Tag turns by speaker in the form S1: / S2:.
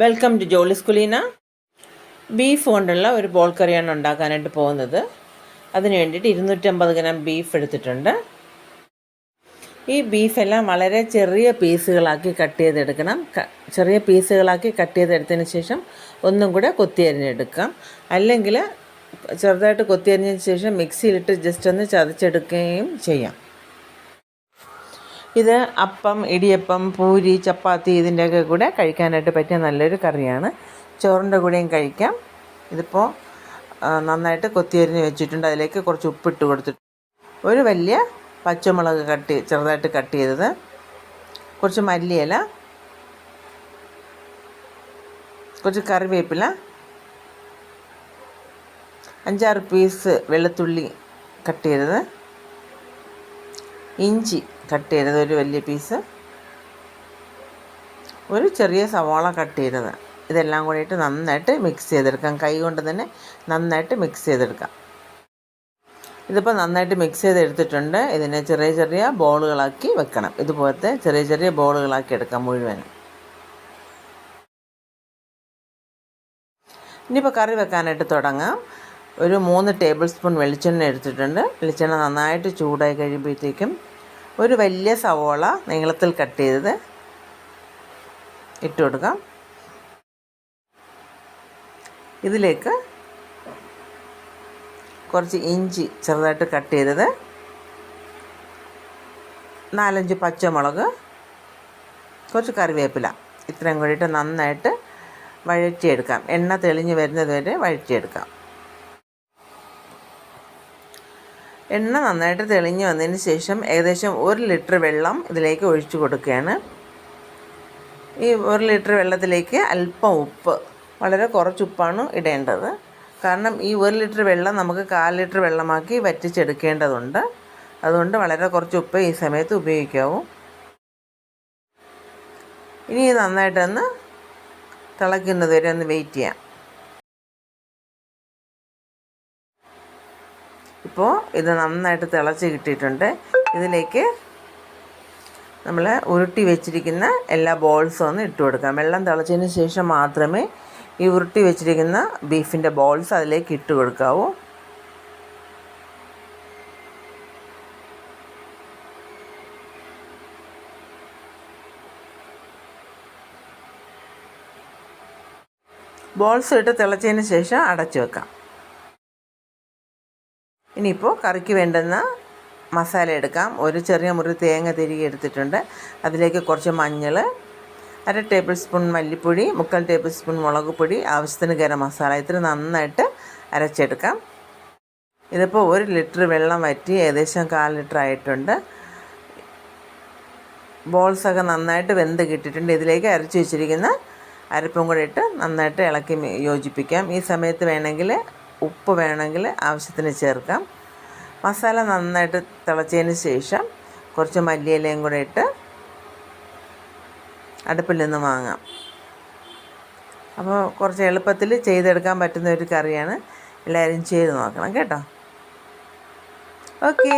S1: Welcome to Jolly's Kuleena beef കൊണ്ടുള്ള ഒരു ball കറിയാണ് ഉണ്ടാക്കാനായിട്ട് പോകുന്നത്. അതിന് വേണ്ടിയിട്ട് ഇരുന്നൂറ്റമ്പത് ഗ്രാം ബീഫ് എടുത്തിട്ടുണ്ട്. ഈ ബീഫെല്ലാം വളരെ ചെറിയ പീസുകളാക്കി കട്ട് ചെയ്തെടുക്കണം. ചെറിയ പീസുകളാക്കി കട്ട് ചെയ്തെടുത്തതിന് ശേഷം ഒന്നും കൂടെ കൊത്തിയരിഞ്ഞെടുക്കാം അല്ലെങ്കിൽ ചെറുതായിട്ട് കൊത്തിയരിഞ്ഞതിന് ശേഷം മിക്സിയിലിട്ട് ജസ്റ്റ് ഒന്ന് ചതച്ചെടുക്കുകയും ചെയ്യാം. ഇത് അപ്പം ഇടിയപ്പം പൂരി ചപ്പാത്തി ഇതിന്റെയൊക്കെ കൂടെ കഴിക്കാനായിട്ട് പറ്റിയ നല്ലൊരു കറിയാണ്. ചോറിന്റെ കൂടെയും കഴിക്കാം. ഇതിപ്പോൾ നന്നായിട്ട് കൊത്തിയരിഞ്ഞ് വെച്ചിട്ടുണ്ട്. അതിലേക്ക് കുറച്ച് ഉപ്പിട്ട് കൊടുത്തിട്ട്. ഒരു വലിയ പച്ചമുളക് കട്ട് ചെറുതായിട്ട് കട്ട് ചെയ്തത്. കുറച്ച് മല്ലിയില കുറച്ച് കറിവേപ്പില അഞ്ചാറ് പീസ് വെളുത്തുള്ളി കട്ട് ചെയ്തത്. ഇഞ്ചി കട്ട് ചെയ്തത് ഒരു വലിയ പീസ്. ഒരു ചെറിയ സവാള കട്ട് ചെയ്തത്. ഇതെല്ലാം കൂടിയിട്ട് നന്നായിട്ട് മിക്സ് ചെയ്തെടുക്കാം. കൈ കൊണ്ട് തന്നെ നന്നായിട്ട് മിക്സ് ചെയ്തെടുക്കാം. ഇതിപ്പോൾ നന്നായിട്ട് മിക്സ് ചെയ്തെടുത്തിട്ടുണ്ട്. ഇതിനെ ചെറിയ ചെറിയ ബോളുകളാക്കി വെക്കണം. ഇതുപോലത്തെ ചെറിയ ചെറിയ ബോളുകളാക്കി എടുക്കാം മുഴുവൻ. ഇനിയിപ്പോൾ കറി വെക്കാനായിട്ട് തുടങ്ങാം. ഒരു മൂന്ന് ടേബിൾ സ്പൂൺ വെളിച്ചെണ്ണ എടുത്തിട്ടുണ്ട്. വെളിച്ചെണ്ണ നന്നായിട്ട് ചൂടായി കഴിയുമ്പോഴത്തേക്കും ഒരു വലിയ സവോള നീളത്തിൽ കട്ട് ചെയ്തത് ഇട്ട് കൊടുക്കാം. ഇതിലേക്ക് കുറച്ച് ഇഞ്ചി ചെറുതായിട്ട് കട്ട് ചെയ്തത് നാലഞ്ച് പച്ചമുളക് കുറച്ച് കറിവേപ്പില. ഇത്രയും കൂടിയിട്ട് നന്നായിട്ട് വഴറ്റിയെടുക്കാം. എണ്ണ തെളിഞ്ഞ് വരുന്നത് വരെ വഴറ്റിയെടുക്കാം. എണ്ണ നന്നായിട്ട് തെളിഞ്ഞ് വന്നതിന് ശേഷം ഏകദേശം ഒരു ലിറ്റർ വെള്ളം ഇതിലേക്ക് ഒഴിച്ചു കൊടുക്കുകയാണ്. ഈ ഒരു ലിറ്റർ വെള്ളത്തിലേക്ക് അല്പം ഉപ്പ് വളരെ കുറച്ച് ഉപ്പാണ് ഇടേണ്ടത്. കാരണം ഈ ഒരു ലിറ്റർ വെള്ളം നമുക്ക് കാൽ ലിറ്റർ വെള്ളമാക്കി വറ്റിച്ചെടുക്കേണ്ടതുണ്ട്. അതുകൊണ്ട് വളരെ കുറച്ച് ഉപ്പ് ഈ സമയത്ത് ഉപയോഗിക്കാവൂ. ഇനി നന്നായിട്ടൊന്ന് തിളയ്ക്കുന്നത് വരെ ഒന്ന് വെയിറ്റ് ചെയ്യാം. ഇപ്പോൾ ഇത് നന്നായിട്ട് തിളച്ച് കിട്ടിയിട്ടുണ്ട്. ഇതിലേക്ക് നമ്മൾ ഉരുട്ടി വെച്ചിരിക്കുന്ന എല്ലാ ബോൾസും ഒന്ന് ഇട്ട് കൊടുക്കാം. വെള്ളം തിളച്ചതിന് ശേഷം മാത്രമേ ഈ ഉരുട്ടി വെച്ചിരിക്കുന്ന ബീഫിന്റെ ബോൾസ് അതിലേക്ക് ഇട്ട് കൊടുക്കാവൂ. ബോൾസ് ഇട്ട് തിളച്ചതിന് ശേഷം അടച്ചു വെക്കാം. ഇനിയിപ്പോൾ കറിക്ക് വേണ്ടുന്ന മസാല എടുക്കാം. ഒരു ചെറിയ മുറി തേങ്ങ തിരികെ എടുത്തിട്ടുണ്ട്. അതിലേക്ക് കുറച്ച് മഞ്ഞൾ അര ടേബിൾ സ്പൂൺ മല്ലിപ്പൊടി മുക്കാൽ ടേബിൾ സ്പൂൺ മുളക് പൊടി ആവശ്യത്തിന് ഗരം മസാല. ഇത്ര നന്നായിട്ട് അരച്ചെടുക്കാം. ഇതിപ്പോൾ ഒരു ലിറ്റർ വെള്ളം വറ്റി ഏകദേശം കാൽ ലിറ്റർ ആയിട്ടുണ്ട്. ബോൾസൊക്കെ നന്നായിട്ട് വെന്ത് കിട്ടിയിട്ടുണ്ട്. ഇതിലേക്ക് അരച്ച് വെച്ചിരിക്കുന്ന അരപ്പും കൂടെ ഇട്ട് നന്നായിട്ട് ഇളക്കി യോജിപ്പിക്കാം. ഈ സമയത്ത് വേണമെങ്കിൽ ഉപ്പ് വേണമെങ്കിൽ ആവശ്യത്തിന് ചേർക്കാം. മസാല നന്നായിട്ട് തിളച്ചതിന് ശേഷം കുറച്ച് മല്ലിയിലയും കൂടെ ഇട്ട് അടുപ്പിൽ നിന്ന് വാങ്ങാം. അപ്പോൾ കുറച്ച് എളുപ്പത്തിൽ ചെയ്തെടുക്കാൻ പറ്റുന്ന ഒരു കറിയാണ്. എല്ലാവരും ചെയ്ത് നോക്കണം കേട്ടോ. ഓക്കേ.